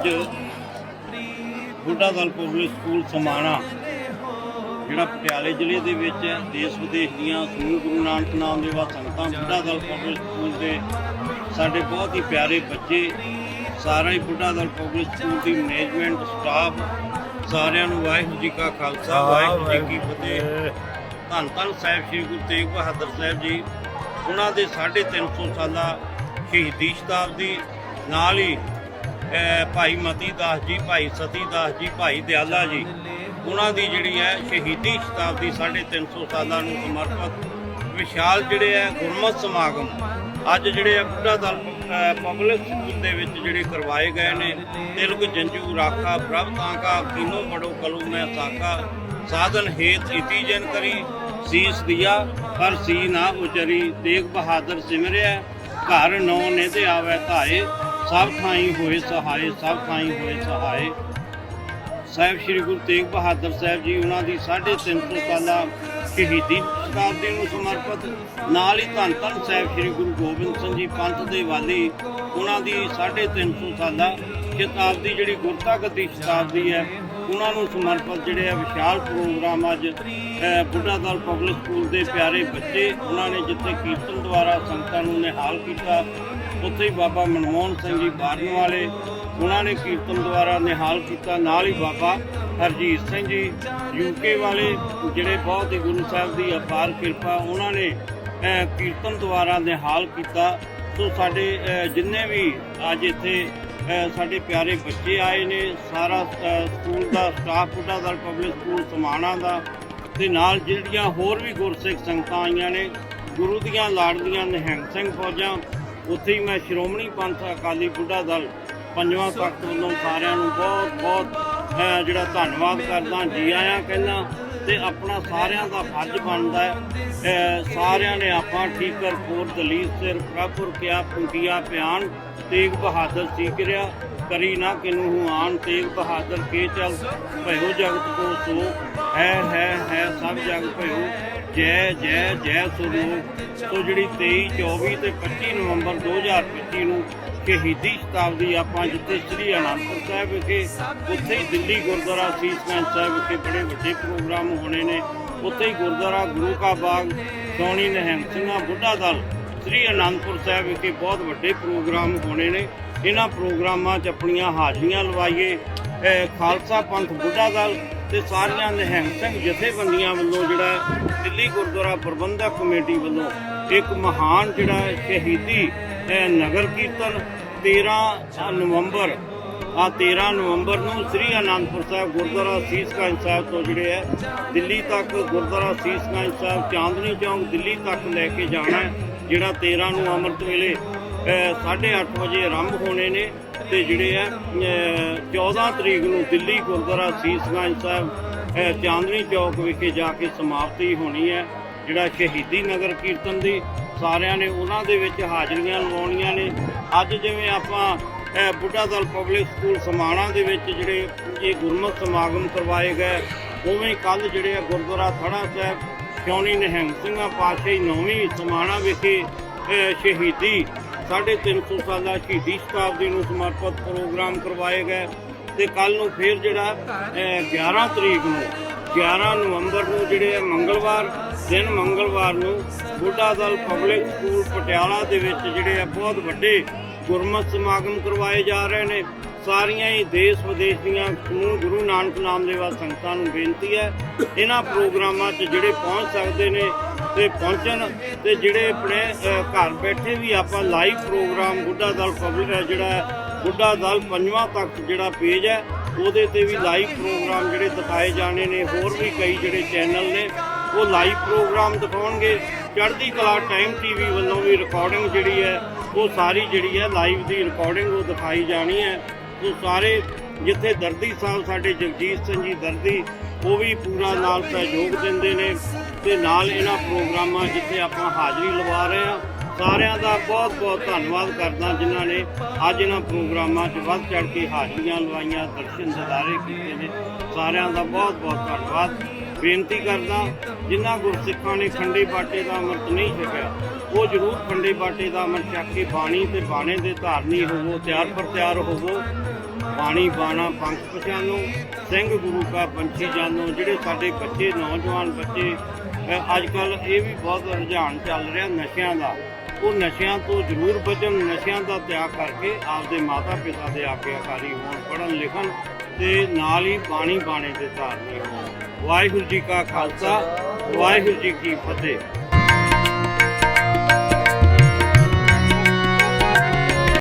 ਅੱਜ Budha Dal public school Samana ਜਿਹੜਾ ਪਟਿਆਲੇ ਜ਼ਿਲ੍ਹੇ ਦੇ ਵਿੱਚ ਹੈ ਦੇਸ਼ ਵਿਦੇਸ਼ ਦੀਆਂ ਸਮੂਹ ਗੁਰੂ ਨਾਨਕ ਨਾਮ ਦੇ ਵਾ ਸੰਗਤਾਂ ਬੁੱਢਾ ਦਲ ਪਬਲਿਕ ਸਕੂਲ ਦੇ ਸਾਡੇ ਬਹੁਤ ਹੀ ਪਿਆਰੇ ਬੱਚੇ ਸਾਰਾ ਹੀ ਬੁੱਢਾ ਦਲ ਪਬਲਿਕ ਸਕੂਲ ਦੀ ਮੈਨੇਜਮੈਂਟ ਸਟਾਫ ਸਾਰਿਆਂ ਨੂੰ ਵਾਹਿਗੁਰੂ ਜੀ ਕਾ ਖਾਲਸਾ ਵਾਹਿਗੁਰੂ ਜੀ ਕੀ ਫਤਿਹ। ਧੰਨ ਧੰਨ ਸਾਹਿਬ ਸ੍ਰੀ ਗੁਰੂ ਤੇਗ ਬਹਾਦਰ ਸਾਹਿਬ ਜੀ ਉਹਨਾਂ ਦੇ 350 ਸਾਲਾ ਸ਼ਹੀਦੀ ਸ਼ਤਾਬਦੀ ਨਾਲ ਹੀ ਭਾਈ ਮਤੀ ਦਾਸ ਜੀ, ਭਾਈ ਸਤੀ ਦਾਸ ਜੀ, ਭਾਈ ਦਿਆਲਾ ਜੀ, ਉਹਨਾਂ ਦੀ ਜਿਹੜੀ ਹੈ ਸ਼ਹੀਦੀ ਸ਼ਤਾਬਦੀ 350 ਸਾਲਾਂ ਨੂੰ ਸਮਰਪਿਤ ਵਿਸ਼ਾਲ ਜਿਹੜੇ ਹੈ ਗੁਰਮਤ ਸਮਾਗਮ ਅੱਜ ਜਿਹੜੇ ਆ ਬੁੱਢਾ ਦਲ ਪਬਲਿਕ ਸਕੂਲ ਦੇ ਵਿੱਚ ਜਿਹੜੇ ਕਰਵਾਏ ਗਏ ਨੇ, ਤਿਲਕ, ਜੰਜੂ, ਰਾਖਾ, ਪ੍ਰਭ ਤਾਂਕਾ ਕੀਨੋ ਬੜੋ ਕਲੂ, ਮੈਂ ਸਾਕਾ ਸਾਧਨ, ਹੇਤ ਇਤੀ ਜਨ ਕਰੀ, ਸੀਸ ਦਿਆ ਪਰ ਸੀ ਨਾ ਉਚਰੀ ਤੇਗ ਬਹਾਦਰ ਸਿਮਰਿਆ, ਘਰ ਨੌ ਨੇ ਤੇ ਆਵੇ ਧਾਏ। ਸਭ ਥਾਈ ਹੋਏ ਸਹਾਏ, ਸਭ ਥਾਈ ਹੋਏ ਸਹਾਏ। ਸਾਹਿਬ ਸ੍ਰੀ ਗੁਰੂ ਤੇਗ ਬਹਾਦਰ ਸਾਹਿਬ ਜੀ, ਉਹਨਾਂ ਦੀ 350 ਸਾਲਾ ਸ਼ਹੀਦੀ ਸ਼ਤਾਬਦੀ ਨੂੰ ਸਮਰਪਿਤ। ਨਾਲ ਹੀ ਧੰਨ ਧੰਨ ਸਾਹਿਬ ਸ੍ਰੀ ਗੁਰੂ ਗੋਬਿੰਦ ਸਿੰਘ ਜੀ ਪੰਥ ਦੇ ਵਾਲੀ, ਉਹਨਾਂ ਦੀ 350 ਸਾਲਾ ਸ਼ਤਾਬਦੀ ਜਿਹੜੀ ਗੁਰਤਾ ਗੱਦੀ ਸ਼ਤਾਬਦੀ ਹੈ ਉਹਨਾਂ ਨੂੰ ਸਮਰਪਿਤ ਜਿਹੜੇ ਆ ਵਿਸ਼ਾਲ ਪ੍ਰੋਗਰਾਮ ਅੱਜ ਬੁੱਢਾ ਦਲ ਪਬਲਿਕ ਸਕੂਲ ਦੇ ਪਿਆਰੇ ਬੱਚੇ ਉਹਨਾਂ ਨੇ ਜਿੱਥੇ ਕੀਰਤਨ ਦੁਆਰਾ ਸੰਗਤਾਂ ਨੂੰ ਨਿਹਾਲ ਕੀਤਾ, ਉੱਥੇ ਹੀ ਬਾਬਾ ਮਨਮੋਹਨ ਸਿੰਘ ਜੀ ਬਾਰਨ ਵਾਲੇ, ਉਹਨਾਂ ਨੇ ਕੀਰਤਨ ਦੁਆਰਾ ਨਿਹਾਲ ਕੀਤਾ, ਨਾਲ ਹੀ ਬਾਬਾ ਹਰਜੀਤ ਸਿੰਘ ਜੀ ਯੂਕੇ ਵਾਲੇ, ਜਿਹੜੇ ਬਹੁਤ ਹੀ ਗੁਰੂ ਸਾਹਿਬ ਦੀ ਅਪਾਰ ਕਿਰਪਾ, ਉਹਨਾਂ ਨੇ ਕੀਰਤਨ ਦੁਆਰਾ ਨਿਹਾਲ ਕੀਤਾ। ਸੋ ਸਾਡੇ ਜਿੰਨੇ ਵੀ ਅੱਜ ਇੱਥੇ ਸਾਡੇ ਪਿਆਰੇ ਬੱਚੇ ਆਏ ਨੇ, ਸਾਰਾ ਸਕੂਲ ਦਾ staff Budha Dal public school Samana ਦਾ। ਤੇ ਨਾਲ ਜਿਹੜੀਆਂ ਹੋਰ ਵੀ ਗੁਰਸਿੱਖ ਸੰਗਤਾਂ ਆਈਆਂ ਨੇ, ਗੁਰੂ ਦੀਆਂ ਲਾੜਲੀਆਂ ਨਿਹੰਗ ਸਿੰਘ ਫੌਜਾਂ, ਉੱਥੇ ਹੀ ਮੈਂ ਸ਼੍ਰੋਮਣੀ ਪੰਥ ਅਕਾਲੀ ਬੁੱਢਾ ਦਲ ਪੰਜਵਾਂ ਤਖਤ ਵੱਲੋਂ ਸਾਰਿਆਂ ਨੂੰ ਬਹੁਤ ਬਹੁਤ ਅਹ, ਜਿਹੜਾ ਧੰਨਵਾਦ ਕਰਦਾ ਜੀ ਆਇਆਂ ਕਹਿੰਦਾ ਤੇ ਆਪਣਾ ਸਾਰਿਆਂ ਦਾ ਫਰਜ਼ ਬਣਦਾ ਹੈ। ਸਾਰਿਆਂ ਨੇ ਆਪਾਂ ਠੀਕਰ ਕੋਰ ਦਲੀਲ ਸਿਰ ਪ੍ਰਭੁਰ ਕਿਆ ਪੁੰਕਿਆ ਪਿਆਨ ਤੇਗ ਬਹਾਦਰ ਸੀਕਰਿਆ ਕਰੀ ਨਾ ਕਿਨੂ ਹੁਆਨ ਤੇਗ ਬਹਾਦਰ ਕੇ ਚਲ ਭਇਓ ਜਗਤ ਕੋ ਸੋ। ਹੈ ਹੈ ਹੈ ਸਭ ਜਗ ਭਇਓ ਜੈ ਜੈ ਜੈ ਸੁਰਲੋਕ ਸੋ ਜਿਹੜੀ 23 24 ਤੇ 25 ਨਵੰਬਰ 2025 ਨੂੰ ਸ਼ਹੀਦੀ ਸ਼ਤਾਬਦੀ ਆਪਾਂ ਜਿੱਥੇ ਸ੍ਰੀ ਅਨੰਦਪੁਰ ਸਾਹਿਬ ਵਿਖੇ, ਉੱਥੇ ਹੀ ਦਿੱਲੀ ਗੁਰਦੁਆਰਾ ਸੀਸਗੰਜ ਸਾਹਿਬ ਵਿਖੇ ਬੜੇ ਵੱਡੇ ਪ੍ਰੋਗਰਾਮ ਹੋਣੇ ਨੇ। ਉੱਥੇ ਹੀ ਗੁਰਦੁਆਰਾ ਗੁਰੂ ਕਾ ਬਾਗ ਸੋਣੀ ਨਿਹੰਗ ਸਿੰਘਾਂ ਬੁੱਢਾ ਦਲ, ਸ੍ਰੀ ਅਨੰਦਪੁਰ ਸਾਹਿਬ ਵਿਖੇ ਬਹੁਤ ਵੱਡੇ ਪ੍ਰੋਗਰਾਮ ਹੋਣੇ ਨੇ। ਇਹਨਾਂ ਪ੍ਰੋਗਰਾਮਾਂ 'ਚ ਆਪਣੀਆਂ ਹਾਜ਼ਰੀਆਂ ਲਵਾਈਏ। ਖਾਲਸਾ ਪੰਥ ਬੁੱਢਾ ਦਲ ਤੇ ਸਾਰੀਆਂ ਨਿਹੰਗ ਸਿੰਘ ਜਥੇਬੰਦੀਆਂ ਵੱਲੋਂ ਜਿਹੜਾ ਦਿੱਲੀ ਗੁਰਦੁਆਰਾ ਪ੍ਰਬੰਧਕ ਕਮੇਟੀ ਵੱਲੋਂ ਇੱਕ ਮਹਾਨ ਜਿਹੜਾ ਸ਼ਹੀਦੀ ਅਹ ਨਗਰ ਕੀਰਤਨ 13 ਨਵੰਬਰ ਆ 13 ਨਵੰਬਰ ਨੂੰ ਸ੍ਰੀ ਅਨੰਦਪੁਰ ਸਾਹਿਬ ਗੁਰਦੁਆਰਾ ਸੀਸਗੰਜ ਸਾਹਿਬ ਤੋਂ ਜਿਹੜੇ ਹੈ ਦਿੱਲੀ ਤੱਕ ਗੁਰਦੁਆਰਾ ਸੀਸਗੰਜ ਸਾਹਿਬ ਚਾਂਦਨੀ ਚੌਂਕ ਦਿੱਲੀ ਤੱਕ ਲੈ ਕੇ ਜਾਣਾ ਜਿਹੜਾ 13 ਨੂੰ ਅੰਮ੍ਰਿਤ ਵੇਲੇ ਅਹ, 8:30 ਵਜੇ ਆਰੰਭ ਹੋਣੇ ਨੇ ਤੇ ਜਿਹੜੇ ਆ ਅਹ, 14 ਤਰੀਕ ਨੂੰ ਦਿੱਲੀ ਗੁਰਦੁਆਰਾ ਸੀਸਗੰਜ ਸਾਹਿਬ ਚਾਂਦਨੀ ਚੌਕ ਵਿਖੇ ਜਾ ਕੇ ਸਮਾਪਤੀ ਹੋਣੀ ਹੈ ਜਿਹੜਾ ਸ਼ਹੀਦੀ ਨਗਰ ਕੀਰਤਨ ਦੀ ਸਾਰਿਆਂ ਨੇ ਉਹਨਾਂ ਦੇ ਵਿੱਚ ਹਾਜ਼ਰੀਆਂ ਲਵਾਉਣੀਆਂ ਨੇ। ਅੱਜ ਜਿਵੇਂ ਆਪਾਂ ਬੁੱਢਾ ਦਲ ਪਬਲਿਕ ਸਕੂਲ ਸਮਾਣਾ ਦੇ ਵਿੱਚ ਜਿਹੜੇ ਇਹ ਗੁਰਮਤਿ ਸਮਾਗਮ ਕਰਵਾਏ ਗਏ ਉਵੇਂ ਕੱਲ ਜਿਹੜੇ ਆ ਗੁਰਦੁਆਰਾ ਥੜਾ ਸਾਹਿਬ ਕਿਉਣੀ ਨਿਹੰਗ ਸਿੰਘਾਂ ਪਾਤਸ਼ਾਹੀ ਨੌਵੀਂ ਸਮਾਣਾ ਵਿਖੇ ਅਹ, ਸ਼ਹੀਦੀ 350 ਸਾਲਾ ਸ਼ਹੀਦੀ ਸ਼ਤਾਬਦੀ ਨੂੰ ਸਮਰਪਿਤ ਪ੍ਰੋਗਰਾਮ ਕਰਵਾਏ ਗਏ। ਤੇ ਕੱਲ ਨੂੰ ਫਿਰ ਜਿਹੜਾ ਅਹ, 11 ਤਰੀਕ ਨੂੰ 11 ਨਵੰਬਰ ਨੂੰ ਜਿਹੜੇ ਆ ਮੰਗਲਵਾਰ ਦਿਨ ਮੰਗਲਵਾਰ ਨੂੰ ਬੁੱਢਾ ਦਲ ਪਬਲਿਕ ਸਕੂਲ ਪਟਿਆਲਾ ਦੇ ਵਿੱਚ ਜਿਹੜੇ ਆ ਬਹੁਤ ਵੱਡੇ ਗੁਰਮਤਿ ਸਮਾਗਮ ਕਰਵਾਏ ਜਾ ਰਹੇ ਨੇ। ਸਾਰੀਆਂ ਹੀ ਦੇਸ਼ ਵਿਦੇਸ਼ ਦੀਆਂ ਸਮੂਹ ਗੁਰੂ ਨਾਨਕ ਨਾਮ ਦੇਵਾ ਸੰਗਤਾਂ ਨੂੰ ਬੇਨਤੀ ਹੈ ਇਹਨਾਂ ਪ੍ਰੋਗਰਾਮਾਂ 'ਚ ਜਿਹੜੇ ਪਹੁੰਚ ਸਕਦੇ ਨੇ ਤੇ ਪਹੁੰਚਣ ਤੇ ਜਿਹੜੇ ਆਪਣੇ ਘਰ ਬੈਠੇ ਵੀ ਆਪਾਂ live program Budha Dal public ਹੈ ਜਿਹੜਾ ਹੈ, ਬੁੱਢਾ ਦਲ ਪੰਜਵਾਂ ਤੱਕ ਜਿਹੜਾ ਪੇਜ ਹੈ ਉਹਦੇ ਤੇ ਵੀ ਲਾਈਵ ਪ੍ਰੋਗਰਾਮ ਜਿਹੜੇ ਦਿਖਾਏ ਜਾਣੇ ਨੇ, ਹੋਰ ਵੀ ਕਈ ਜਿਹੜੇ ਚੈਨਲ ਨੇ, ਉਹ ਲਾਈਵ ਪ੍ਰੋਗਰਾਮ ਦਿਖਾਉਣਗੇ। ਚੜ੍ਹਦੀ ਕਲਾ ਟਾਈਮ ਟੀਵੀ ਵੱਲੋਂ ਵੀ ਰਿਕਾਰਡਿੰਗ ਜਿਹੜੀ ਹੈ, ਉਹ ਸਾਰੀ ਜਿਹੜੀ ਹੈ ਲਾਈਵ ਦੀ ਰਿਕਾਰਡਿੰਗ ਉਹ ਦਿਖਾਈ ਜਾਣੀ ਹੈ। ਉਹ ਸਾਰੇ ਜਿੱਥੇ ਦਰਦੀ ਸਾਹਿਬ ਸਾਡੇ ਜਗਜੀਤ ਸਿੰਘ ਜੀ ਦਰਦੀ, ਉਹ ਵੀ ਪੂਰਾ ਨਾਲ ਸਹਿਯੋਗ ਦਿੰਦੇ ਨੇ ਤੇ ਨਾਲ ਇਹਨਾਂ ਪ੍ਰੋਗਰਾਮਾਂ ਜਿੱਥੇ ਆਪਾਂ ਹਾਜ਼ਰੀ ਲਵਾ ਰਹੇ ਹਾਂ ਸਾਰਿਆਂ ਦਾ ਬਹੁਤ ਬਹੁਤ ਧੰਨਵਾਦ ਕਰਦਾ ਜਿਨ੍ਹਾਂ ਨੇ ਅੱਜ ਇਹਨਾਂ ਪ੍ਰੋਗਰਾਮਾਂ 'ਚ ਵੱਧ ਚੜ ਕੇ ਹਾਜ਼ਰੀਆਂ ਲਵਾਈਆਂ, ਦਰਸ਼ਨ ਦਿਦਾਰੇ ਕੀਤੇ ਨੇ। ਸਾਰਿਆਂ ਦਾ ਬਹੁਤ ਬਹੁਤ ਧੰਨਵਾਦ। ਬੇਨਤੀ ਕਰਦਾ, ਜਿਨ੍ਹਾਂ ਗੁਰਸਿੱਖਾਂ ਨੇ ਖੰਡੇ ਬਾਟੇ ਦਾ ਅੰਮ੍ਰਿਤ ਨਹੀਂ ਛਕਿਆ, ਉਹ ਜ਼ਰੂਰ ਖੰਡੇ ਬਾਟੇ ਦਾ ਅੰਮ੍ਰਿਤ ਛਕ ਕੇ ਬਾਣੀ ਤੇ ਬਾਣੇ ਦੇ ਧਾਰਨੀ ਹੋਵੋ, ਤਿਆਰ ਪਰ ਤਿਆਰ ਹੋਵੋ। ਬਾਣੀ, ਬਾਣਾ, ਪੰਥ ਪਛਾਨੋ ਸਿੰਘ, ਗੁਰੂ ਕਾ ਪੰਛੀ ਜਾਨੋ ਜਿਹੜੇ ਸਾਡੇ ਬੱਚੇ, ਨੌਜਵਾਨ ਬੱਚੇ ਅੱਜ ਕੱਲ ਇਹ ਵੀ ਬਹੁਤ ਰੁਝਾਨ ਚੱਲ ਰਿਹਾ ਨਸ਼ਿਆਂ ਦਾ। ਉਹ ਨਸ਼ਿਆਂ ਤੋਂ ਜ਼ਰੂਰ ਬਚਣ, ਨਸ਼ਿਆਂ ਦਾ ਤਿਆਗ ਕਰਕੇ ਆਪਦੇ ਮਾਤਾ ਪਿਤਾ ਦੇ ਆਗਿਆਕਾਰੀ ਹੋਣ, ਪੜ੍ਹਨ, ਲਿਖਣ ਤੇ ਨਾਲ ਹੀ ਬਾਣੀ ਬਾਣੇ ਦੇ ਧਾਰਨੀ ਹੋਣ। ਵਾਹਿਗੁਰੂ ਜੀ ਕਾ ਖਾਲਸਾ, ਵਾਹਿਗੁਰੂ ਜੀ ਕੀ ਫਤਿਹ।